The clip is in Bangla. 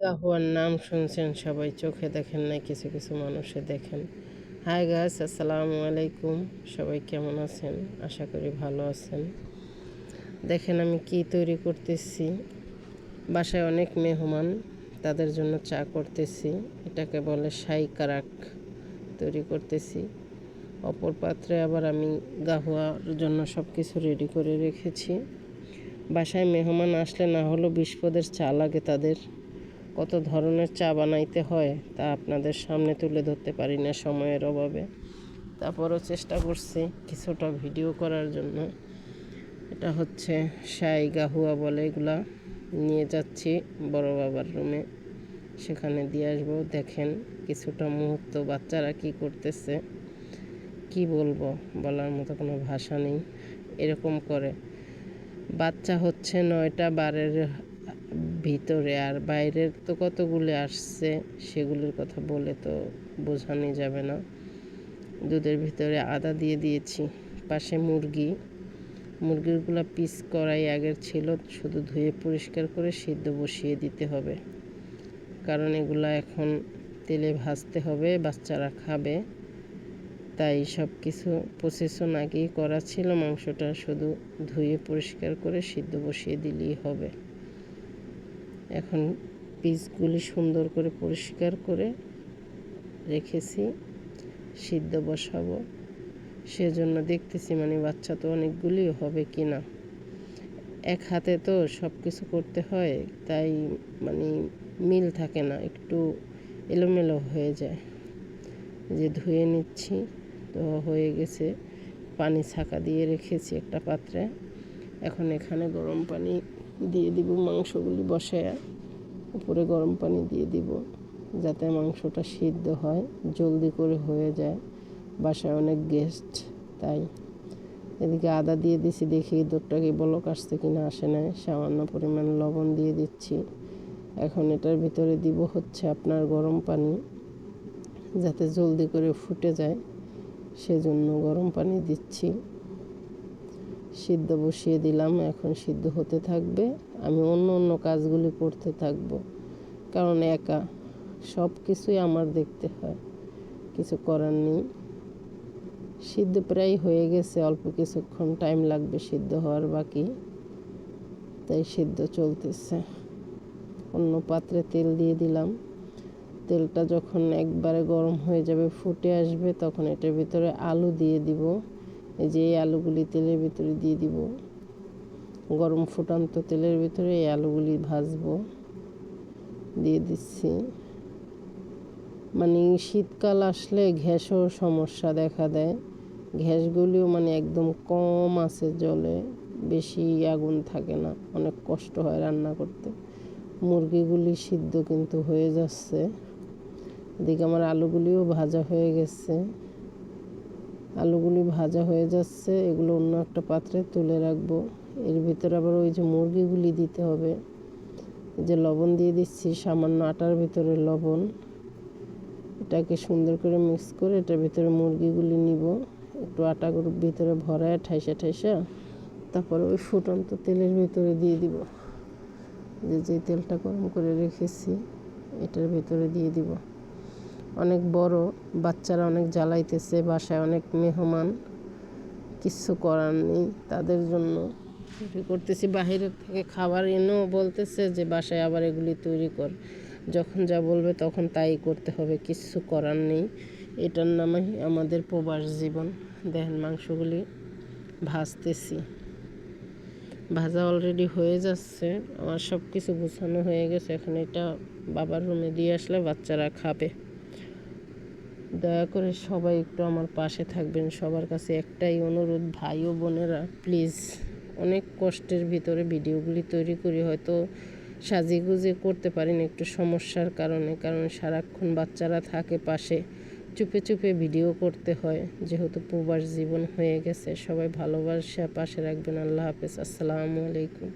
কাহুয়ার নাম শুনছেন সবাই, চোখে দেখেন না কিছু কিছু মানুষে দেখেন। হাই গাছ আসসালামু আলাইকুম। সবাই কেমন আছেন? আশা করি ভালো আছেন। দেখেন আমি কি তৈরি করতেছি। বাসায় অনেক মেহমান, তাদের জন্য চা করতেছি। এটাকে বলে সাই কারাক তৈরি করতেছি। অপর পাত্রে আবার আমি গাহুয়ার জন্য সব কিছু রেডি করে রেখেছি। বাসায় মেহমান আসলে না হলো বিস্পদের চা লাগে তাদের। কত ধরনের চা বানাইতে হয় তা আপনাদের সামনে তুলে ধরতে পারি না সময়ের অভাবে। তারপরও চেষ্টা করছি কিছুটা ভিডিও করার জন্য। এটা হচ্ছে সাই গাহুয়া বলে এগুলা। নিয়ে যাচ্ছি বড় বাবার রুমে সেখানে দিয়ে আসব। দেখেন কিছুটা মুহূর্ত বাচ্চারা কি করতেছে। কি বলব? বলার মতো কোনো ভাষা নেই। এরকম করে। বাচ্চা হচ্ছে নয়টা বারের ভিতরে আর বাইরের তো কতগুলো আসছে সেগুলোর কথা বলে তো বোঝানো যাবে না। দুধের ভিতরে আদা দিয়ে দিয়েছি, পাশে মুরগি। মুরগিগুলো পিস করাই আগের ছিল, শুধু ধুয়ে পরিষ্কার করে সিদ্ধ বসিয়ে দিতে হবে। কারণ এগুলা এখন তেলে ভাজতে হবে, বাচ্চারা খাবে। তাই সব কিছু প্রসেসন আগেই করা ছিল, মাংসটা শুধু ধুয়ে পরিষ্কার করে সিদ্ধ বসিয়ে দিলেই হবে। এখন পিসগুলি সুন্দর করে পরিষ্কার করে রেখেছি, সিদ্ধ বসাবো। সেজন্য দেখতেছি মানে বাচ্চা তো অনেকগুলি হবে কি না। এক হাতে তো সব কিছু করতে হয়, তাই মানে মিল থাকে না, একটু এলোমেলো হয়ে যায়। যে ধুয়ে নিচ্ছি, তো হয়ে গেছে। পানি ছাকা দিয়ে রেখেছি একটা পাত্রে। এখন এখানে গরম পানি দিয়ে দিব মাংসগুলি বসে উপরে গরম পানি দিয়ে দিব, যাতে মাংসটা সিদ্ধ হয়, জলদি করে হয়ে যায়। বাসায় অনেক গেস্ট তাই। এদিকে আদা দিয়ে দিছি, দেখি দুধটাকে বলক আসছে কিনা, আসে না সামান্য পরিমাণ লবণ দিয়ে দিচ্ছি। এখন এটার ভিতরে দিব হচ্ছে আপনার গরম পানি, যাতে জলদি করে ফুটে যায়। সেজন্য গরম পানি দিচ্ছি। সিদ্ধ বসিয়ে দিলাম, এখন সিদ্ধ হতে থাকবে। আমি অন্য অন্য কাজগুলি করতে থাকব, কারণ একা সব কিছুই আমার দেখতে হয়, কিছু করার নেই। সিদ্ধ প্রায় হয়ে গেছে, অল্প কিছুক্ষণ টাইম লাগবে সিদ্ধ হওয়ার বাকি, তাই সিদ্ধ চলতেছে। অন্য পাত্রে তেল দিয়ে দিলাম। তেলটা যখন একবারে গরম হয়ে যাবে, ফুটে আসবে, তখন এটার ভিতরে আলু দিয়ে দিব। এই যে এই আলুগুলি তেলের ভিতরে দিয়ে দিব। গরম ফুটান্ত তেলের ভিতরে এই আলুগুলি ভাজবো। দিয়ে দিচ্ছি। মানে শীতকাল আসলে ঘ্যাসও সমস্যা দেখা দেয়। ঘ্যাসগুলিও মানে একদম কম আছে জলে, বেশি আগুন থাকে না, অনেক কষ্ট হয় রান্না করতে। মুরগিগুলি সিদ্ধ কিন্তু হয়ে যাচ্ছে। এদিকে আমার আলুগুলিও ভাজা হয়ে গেছে। আলুগুলি ভাজা হয়ে যাচ্ছে, এগুলো অন্য একটা পাত্রে তুলে রাখব। এর ভিতরে আবার ওই যে মুরগিগুলি দিতে হবে। যে লবণ দিয়ে দিচ্ছি, সামান্য আটার ভিতরে লবণ। এটাকে সুন্দর করে মিক্স করে এটার ভিতরে মুরগিগুলি নিব। একটু আটাগুলোর ভিতরে ভরায় ঠাইসা ঠাইসা, তারপরে ওই ফুটন্ত তেলের ভিতরে দিয়ে দিব। যে যে তেলটা গরম করে রেখেছি, এটার ভিতরে দিয়ে দিব। অনেক বড়, বাচ্চারা অনেক জ্বালাইতেছে, বাসায় অনেক মেহমান। কিচ্ছু করার নেই তাদের জন্য। তৈরি করতেছি বাহিরের থেকে খাবার এনেও বলতেছে যে, বাসায় আবার এগুলি তৈরি কর। যখন যা বলবে তখন তাই করতে হবে কিচ্ছু করার নেই। এটার নামে আমাদের প্রবাস জীবন। দেখেন মাংসগুলি ভাজতেছি। ভাজা অলরেডি হয়ে যাচ্ছে, আমার সব কিছু গুছানো হয়ে গেছে। এখন এটা বাবার রুমে দিয়ে আসলে বাচ্চারা খাবে। দয়া করে সবাই একটু আমার পাশে থাকবেন। সবার কাছে একটাই অনুরোধ, ভাই ও বোনেরা প্লিজ অনেক কষ্টের ভিতরে ভিডিওগুলি তৈরি করি। হয়তো সাজিগুজি করতে পারি না একটু সমস্যার কারণে, কারণ সারাক্ষণ বাচ্চারা থাকে পাশে। চুপে চুপে ভিডিও করতে হয়, যেহেতু প্রবাস জীবন হয়ে গেছে। সবাই ভালোবাসা পাশে রাখবেন। আল্লাহ হাফেজ। আসসালামু আলাইকুম।